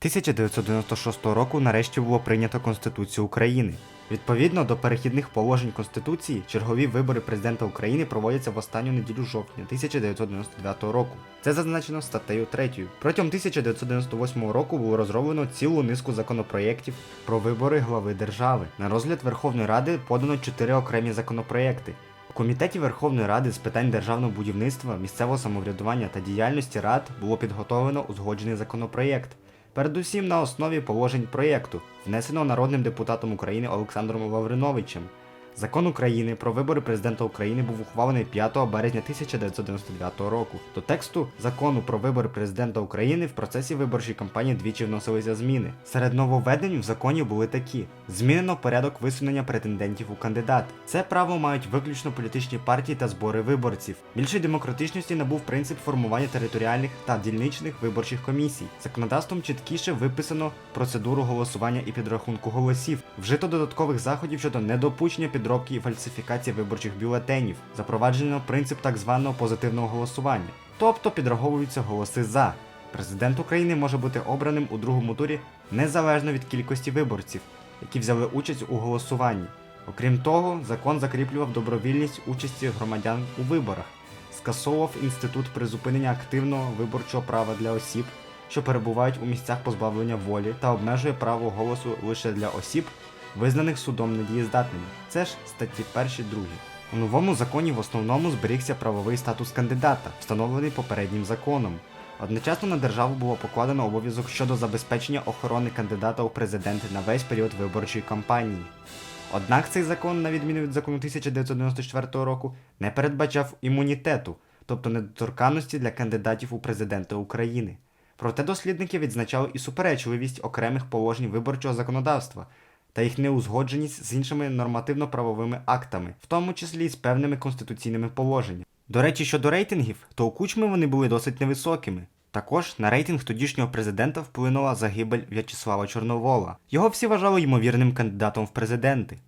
1996 року нарешті було прийнято Конституцію України. Відповідно до перехідних положень Конституції, чергові вибори президента України проводяться в останню неділю жовтня 1999 року. Це зазначено статтею 3. Протягом 1998 року було розроблено цілу низку законопроєктів про вибори глави держави. На розгляд Верховної Ради подано чотири окремі законопроєкти. У комітеті Верховної Ради з питань державного будівництва, місцевого самоврядування та діяльності рад було підготовлено узгоджений законопроєкт. Передусім на основі положень проєкту, внесеного народним депутатом України Олександром Лавриновичем. Закон України про вибори президента України був ухвалений 5 березня 1999 року. До тексту закону про вибори президента України в процесі виборчої кампанії двічі вносилися зміни. Серед нововведень в законі були такі: змінено порядок висунення претендентів у кандидат. Це право мають виключно політичні партії та збори виборців. Більшої демократичності набув принцип формування територіальних та дільничних виборчих комісій. Законодавством чіткіше виписано процедуру голосування і підрахунку голосів. Вжито додаткових заходів щодо недопущення підробки і фальсифікації виборчих бюлетенів. Запроваджено принцип так званого позитивного голосування, тобто підраховуються голоси за. Президент України може бути обраним у другому турі незалежно від кількості виборців, які взяли участь у голосуванні. Окрім того, закон закріплював добровільність участі громадян у виборах, скасовував інститут призупинення активного виборчого права для осіб, що перебувають у місцях позбавлення волі, та обмежує право голосу лише для осіб, визнаних судом недієздатними. Це ж статті 1 2. У новому законі в основному зберігся правовий статус кандидата, встановлений попереднім законом. Одночасно на державу було покладено обов'язок щодо забезпечення охорони кандидата у президенти на весь період виборчої кампанії. Однак цей закон, на відміну від закону 1994 року, не передбачав імунітету, тобто недоторканності для кандидатів у президенти України. Проте дослідники відзначали і суперечливість окремих положень виборчого законодавства та їх неузгодженість з іншими нормативно-правовими актами, в тому числі і з певними конституційними положеннями. До речі, щодо рейтингів, то у Кучми вони були досить невисокими. Також на рейтинг тодішнього президента вплинула загибель В'ячеслава Чорновола. Його всі вважали ймовірним кандидатом в президенти.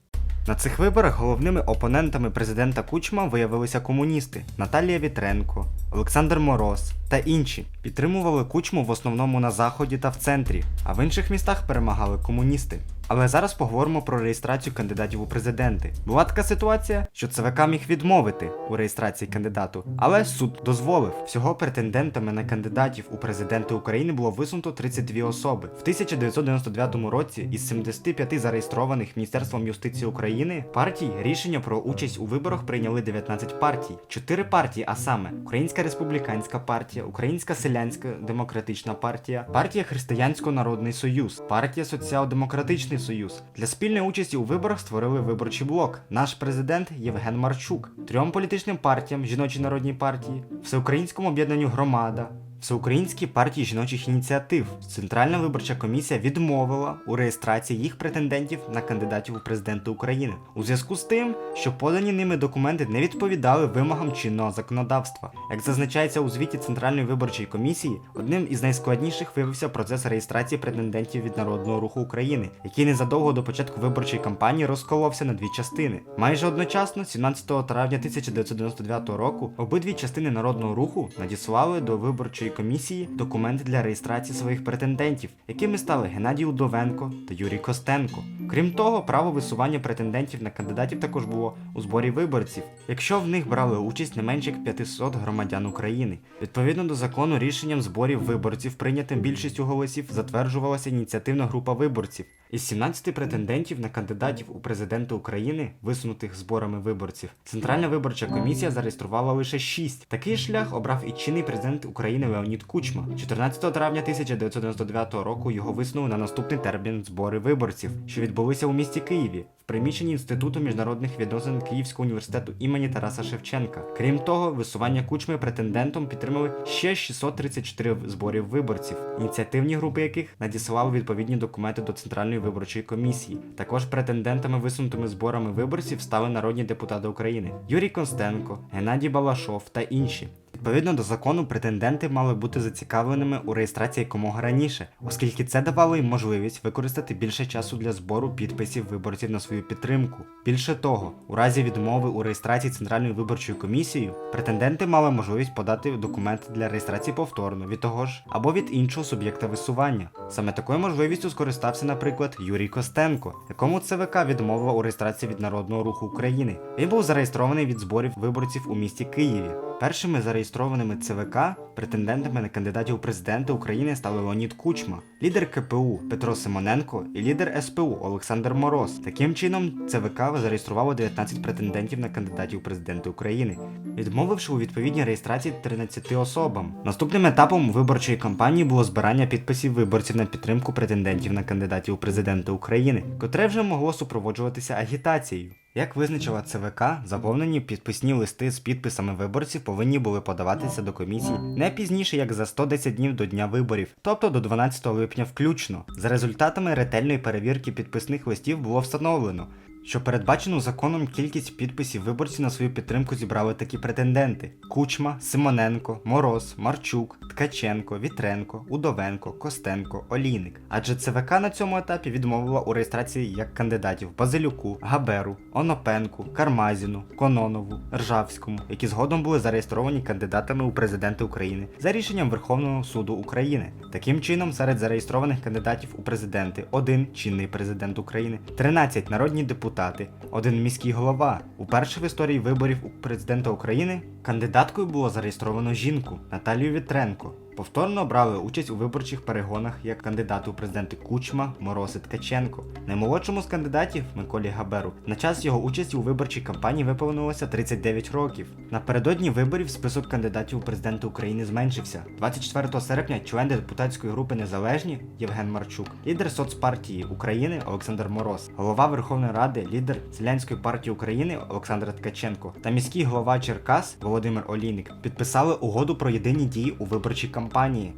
На цих виборах головними опонентами президента Кучма виявилися комуністи Наталія Вітренко, Олександр Мороз та інші. Підтримували Кучму в основному на заході та в центрі, а в інших містах перемагали комуністи. Але зараз поговоримо про реєстрацію кандидатів у президенти. Була така ситуація, що ЦВК міг відмовити у реєстрації кандидату, але суд дозволив. Всього претендентами на кандидатів у президенти України було висунуто 32 особи. В 1999 році із 75 зареєстрованих Міністерством юстиції України партій рішення про участь у виборах прийняли 19 партій. Чотири партії, а саме Українська республіканська партія, Українська селянська демократична партія, партія Християнсько-Народний Союз, партія Соціал-демократичний Союз. Для спільної участі у виборах створили виборчий блок. Наш президент Євген Марчук, трьом політичним партіям жіночій народній партії, всеукраїнському об'єднанню громада. Всеукраїнській партії жіночих ініціатив Центральна виборча комісія відмовила у реєстрації їх претендентів на кандидатів у президенти України у зв'язку з тим, що подані ними документи не відповідали вимогам чинного законодавства. Як зазначається у звіті Центральної виборчої комісії, одним із найскладніших виявився процес реєстрації претендентів від Народного руху України, який незадовго до початку виборчої кампанії розколовся на дві частини. Майже одночасно, 17 травня 1999 року, обидві частини народного руху надіслали до виборчої комісії документи для реєстрації своїх претендентів, якими стали Геннадій Удовенко та Юрій Костенко. Крім того, право висування претендентів на кандидатів також було у зборі виборців, якщо в них брали участь не менше як 500 громадян України. Відповідно до закону, рішенням зборів виборців, прийнятим більшістю голосів, затверджувалася ініціативна група виборців. Із 17 претендентів на кандидатів у президенти України, висунутих зборами виборців, Центральна виборча комісія зареєструвала лише 6. Такий шлях обрав і чинний президент України Леонід Кучма. 14 травня 1999 року його висунули на наступний термін збори виборців, що відбулися у місті Києві. В приміщенні Інституту міжнародних відносин Київського університету імені Тараса Шевченка. Крім того, висування кучми претендентом підтримали ще 634 зборів виборців, ініціативні групи яких надіслали відповідні документи до Центральної виборчої комісії. Також претендентами висунутими зборами виборців стали народні депутати України Юрій Констенко, Геннадій Балашов та інші. Відповідно до закону, претенденти мали бути зацікавленими у реєстрації якомога раніше, оскільки це давало їм можливість використати більше часу для збору підписів виборців на свою підтримку. Більше того, у разі відмови у реєстрації Центральною виборчою комісією, претенденти мали можливість подати документи для реєстрації повторно від того ж або від іншого суб'єкта висування. Саме такою можливістю скористався, наприклад, Юрій Костенко, якому ЦВК відмовила у реєстрації від Народного руху України. Він був зареєстрований від зборів виборців у місті Києві. Першими зареєстрованими ЦВК претендентами на кандидатів у президенти України стали Леонід Кучма, лідер КПУ Петро Симоненко і лідер СПУ Олександр Мороз. Таким чином, ЦВК зареєструвало 19 претендентів на кандидатів у президенти України, відмовивши у відповідній реєстрації 13 особам. Наступним етапом виборчої кампанії було збирання підписів виборців на підтримку претендентів на кандидатів у президенти України, котре вже могло супроводжуватися агітацією. Як визначила ЦВК, заповнені підписні листи з підписами виборців повинні були подаватися до комісії не пізніше як за 110 днів до дня виборів, тобто до 12 липня включно. За результатами ретельної перевірки підписних листів було встановлено, що передбачену законом кількість підписів виборців на свою підтримку зібрали такі претенденти: Кучма, Симоненко, Мороз, Марчук, Ткаченко, Вітренко, Удовенко, Костенко, Олійник. Адже ЦВК на цьому етапі відмовила у реєстрації як кандидатів Базилюку, Габеру, Онопенку, Кармазіну, Кононову, Ржавському, які згодом були зареєстровані кандидатами у президенти України за рішенням Верховного суду України. Таким чином, серед зареєстрованих кандидатів у президенти один чинний президент України, 13 народні депутати, один міський голова. Уперше в історії виборів у президента України кандидаткою було зареєстровано жінку Наталію Вітренко. Повторно брали участь у виборчих перегонах як кандидати у президенти Кучма, Мороз і Ткаченко. Наймолодшому з кандидатів Миколі Габеру на час його участі у виборчій кампанії виповнилося 39 років. Напередодні виборів список кандидатів у президенти України зменшився. 24 серпня член депутатської групи Незалежні Євген Марчук, лідер соцпартії України Олександр Мороз, голова Верховної Ради, лідер Селянської партії України Олександр Ткаченко та міський голова Черкас Володимир Олійник підписали угоду про єдині дії у виборчій кампанії,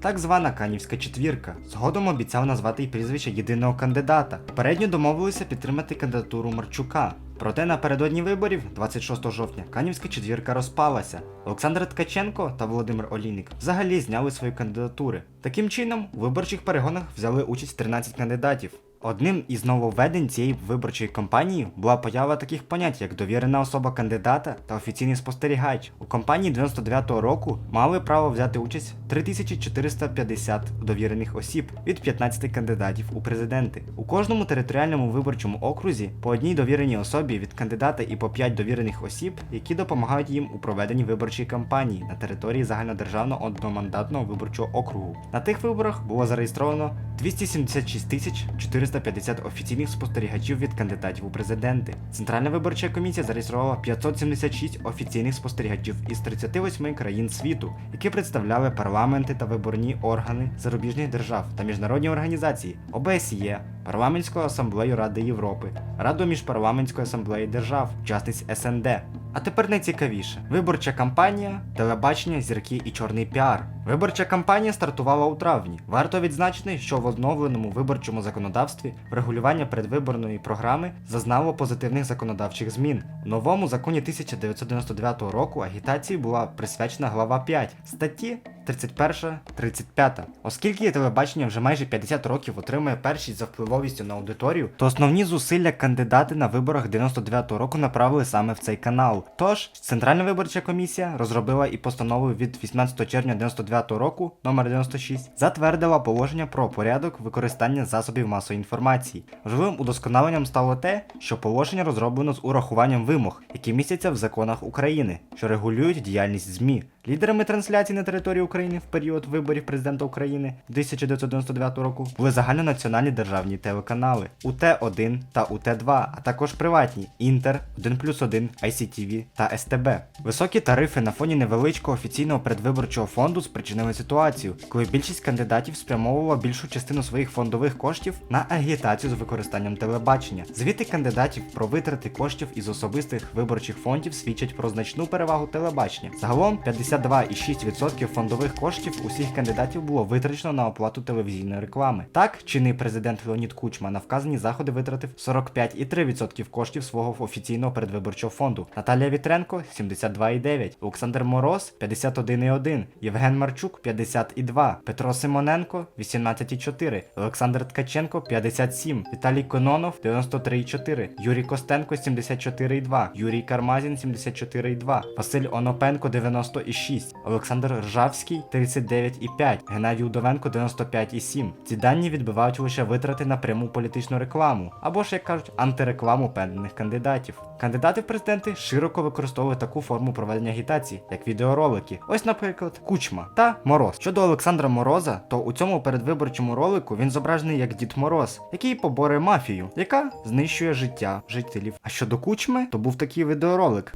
так звана Канівська четвірка. Згодом обіцяв назвати й прізвище єдиного кандидата. Попередньо домовилися підтримати кандидатуру Марчука. Проте напередодні виборів, 26 жовтня, Канівська четвірка розпалася. Олександр Ткаченко та Володимир Олійник взагалі зняли свої кандидатури. Таким чином, у виборчих перегонах взяли участь 13 кандидатів. Одним із нововведень цієї виборчої кампанії була поява таких понять, як довірена особа кандидата та офіційний спостерігач. У кампанії 99-го року мали право взяти участь 3450 довірених осіб від 15 кандидатів у президенти. У кожному територіальному виборчому окрузі по одній довіреній особі від кандидата і по 5 довірених осіб, які допомагають їм у проведенні виборчої кампанії на території загальнодержавного одномандатного виборчого округу. На тих виборах було зареєстровано 276 тисяч 450 офіційних спостерігачів від кандидатів у президенти. Центральна виборча комісія зареєструвала 576 офіційних спостерігачів із 38 країн світу, які представляли парламенти та виборні органи зарубіжних держав та міжнародні організації ОБСЄ, Парламентську асамблею Ради Європи, Раду міжпарламентської асамблеї держав, учасниць СНД. А тепер найцікавіше: виборча кампанія, телебачення, зірки і чорний піар. Виборча кампанія стартувала у травні. Варто відзначити, що в оновленому виборчому законодавстві врегулювання передвиборної програми зазнало позитивних законодавчих змін. У новому законі 1999 року агітації була присвячена глава 5 статті 31-35. Оскільки телебачення вже майже 50 років отримує першість за впливовістю на аудиторію, то основні зусилля кандидати на виборах 99-го року направили саме в цей канал. Тож, Центральна виборча комісія розробила і постанову від 18 червня 99-го року, номер 96, затвердила положення про порядок використання засобів масової інформації. Важливим удосконаленням стало те, що положення розроблено з урахуванням вимог, які містяться в законах України, що регулюють діяльність ЗМІ. Лідерами трансляцій на території України в період виборів президента України 1999 року були загальнонаціональні державні телеканали УТ1 та УТ2, а також приватні Інтер, 1 плюс 1, ICTV та СТБ. Високі тарифи на фоні невеличкого офіційного передвиборчого фонду спричинили ситуацію, коли більшість кандидатів спрямовувала більшу частину своїх фондових коштів на агітацію з використанням телебачення. Звіти кандидатів про витрати коштів із особистих виборчих фондів свідчать про значну перевагу телебачення. Загалом 82,6% фондових коштів усіх кандидатів було витрачено на оплату телевізійної реклами. Так, чинний президент Леонід Кучма на вказані заходи витратив 45,3% коштів свого офіційного передвиборчого фонду. Наталія Вітренко 72,9%, Олександр Мороз 51,1%, Євген Марчук 50,2%, Петро Симоненко 18,4%, Олександр Ткаченко 57%, Віталій Кононов 93,4%, Юрій Костенко 74,2%, Юрій Кармазін 74,2%, Василь Онопенко 90,6%, Олександр Ржавський 39,5%, Геннадій Удовенко 95,7%. Ці дані відбивають лише витрати на пряму політичну рекламу, або ж, як кажуть, антирекламу певних кандидатів. Кандидати в президенти широко використовують таку форму проведення агітації, як відеоролики. Ось, наприклад, Кучма та Мороз. Щодо Олександра Мороза, то у цьому передвиборчому ролику він зображений як Дід Мороз, який поборе мафію, яка знищує життя жителів. А щодо Кучми, то був такий відеоролик.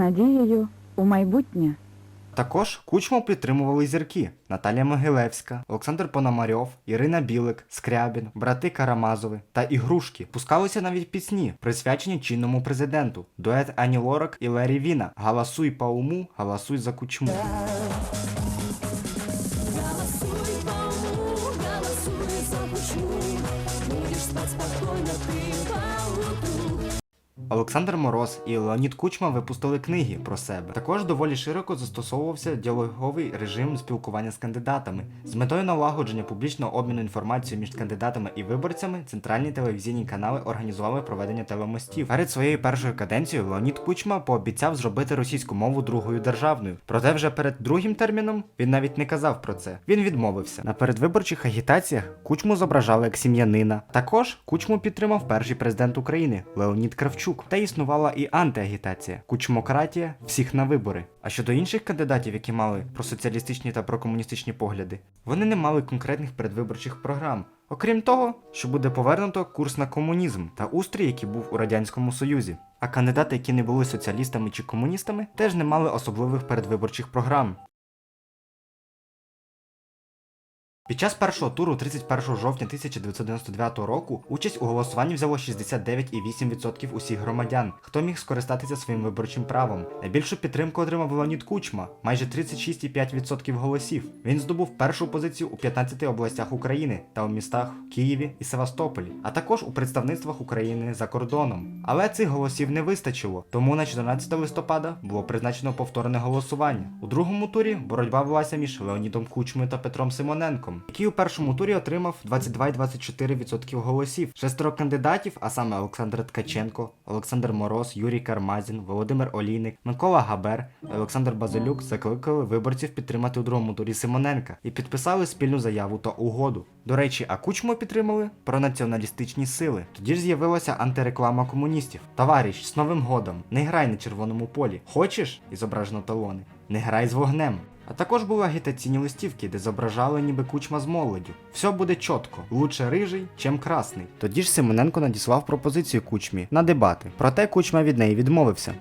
Надією у майбутнє. Також кучму підтримували зірки Наталія Могилевська, Олександр Пономарьов, Ірина Білик, Скрябін, брати Карамазови та ігрушки. Пускалися навіть пісні, присвячені чинному президенту. Дует Ані Лорак і Лері Віна. Галасуй по уму, галасуй за кучму. Олександр Мороз і Леонід Кучма випустили книги про себе. Також доволі широко застосовувався діалоговий режим спілкування з кандидатами. З метою налагодження публічного обміну інформацією між кандидатами і виборцями центральні телевізійні канали організували проведення телемостів. Перед своєю першою каденцією Леонід Кучма пообіцяв зробити російську мову другою державною. Проте вже перед другим терміном він навіть не казав про це. Він відмовився. На передвиборчих агітаціях Кучму зображали як сім'янина. Також Кучму підтримав перший президент України Леонід Кравчук. Та існувала і антиагітація кучмократія всіх на вибори. А щодо інших кандидатів, які мали просоціалістичні та прокомуністичні погляди, вони не мали конкретних передвиборчих програм. Окрім того, що буде повернуто курс на комунізм та устрій, який був у радянському союзі. А кандидати, які не були соціалістами чи комуністами, теж не мали особливих передвиборчих програм. Під час першого туру 31 жовтня 1999 року участь у голосуванні взяло 69,8% усіх громадян, хто міг скористатися своїм виборчим правом. Найбільшу підтримку отримав Леонід Кучма, майже 36,5% голосів. Він здобув першу позицію у 15 областях України та у містах Києві і Севастополі, а також у представництвах України за кордоном. Але цих голосів не вистачило, тому на 14 листопада було призначено повторне голосування. У другому турі боротьба велася між Леонідом Кучмою та Петром Симоненком, який у першому турі отримав 22,24% голосів. Шестеро кандидатів, а саме Олександр Ткаченко, Олександр Мороз, Юрій Кармазін, Володимир Олійник, Микола Габер, Олександр Базилюк закликали виборців підтримати у другому турі Симоненка і підписали спільну заяву та угоду. До речі, а Кучму підтримали пронаціоналістичні сили. Тоді ж з'явилася антиреклама комуністів. Товариш, з Новим годом, не грай на червоному полі. Хочеш? І зображено талони. Не грай з вогнем. А також були агітаційні листівки, де зображали ніби кучма з молоддю. Все буде чітко, лучше рижий, чим красний. Тоді ж Симоненко надіслав пропозицію кучмі на дебати, проте кучма від неї відмовився.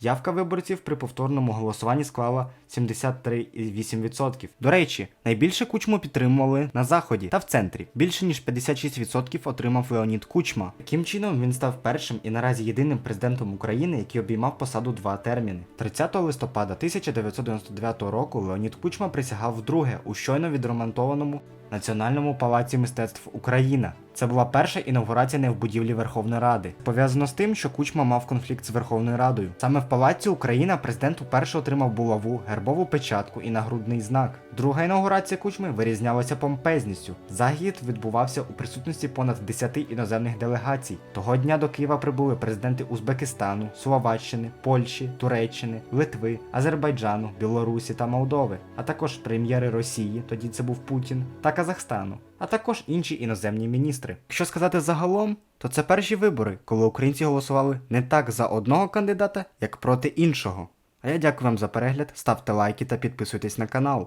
Явка виборців при повторному голосуванні склала 73,8%. До речі, найбільше кучму підтримували на заході та в центрі. Більше ніж 56% отримав Леонід Кучма. Таким чином він став першим і наразі єдиним президентом України, який обіймав посаду два терміни. 30 листопада 1999 року Леонід Кучма присягав вдруге у щойно відремонтованому Національному палаці мистецтв Україна. Це була перша інаугурація не в будівлі Верховної Ради. Пов'язано з тим, що Кучма мав конфлікт з Верховною Радою. Саме в палаці Україна президент уперше отримав булаву, гербову печатку і нагрудний знак. Друга інаугурація Кучми вирізнялася помпезністю. Захід відбувався у присутності понад 10 іноземних делегацій. Того дня до Києва прибули президенти Узбекистану, Словаччини, Польщі, Туреччини, Литви, Азербайджану, Білорусі та Молдови, а також прем'єри Росії, тоді це був Путін, та Казахстану, а також інші іноземні міністри. Якщо сказати загалом, то це перші вибори, коли українці голосували не так за одного кандидата, як проти іншого. А я дякую вам за перегляд, ставте лайки та підписуйтесь на канал.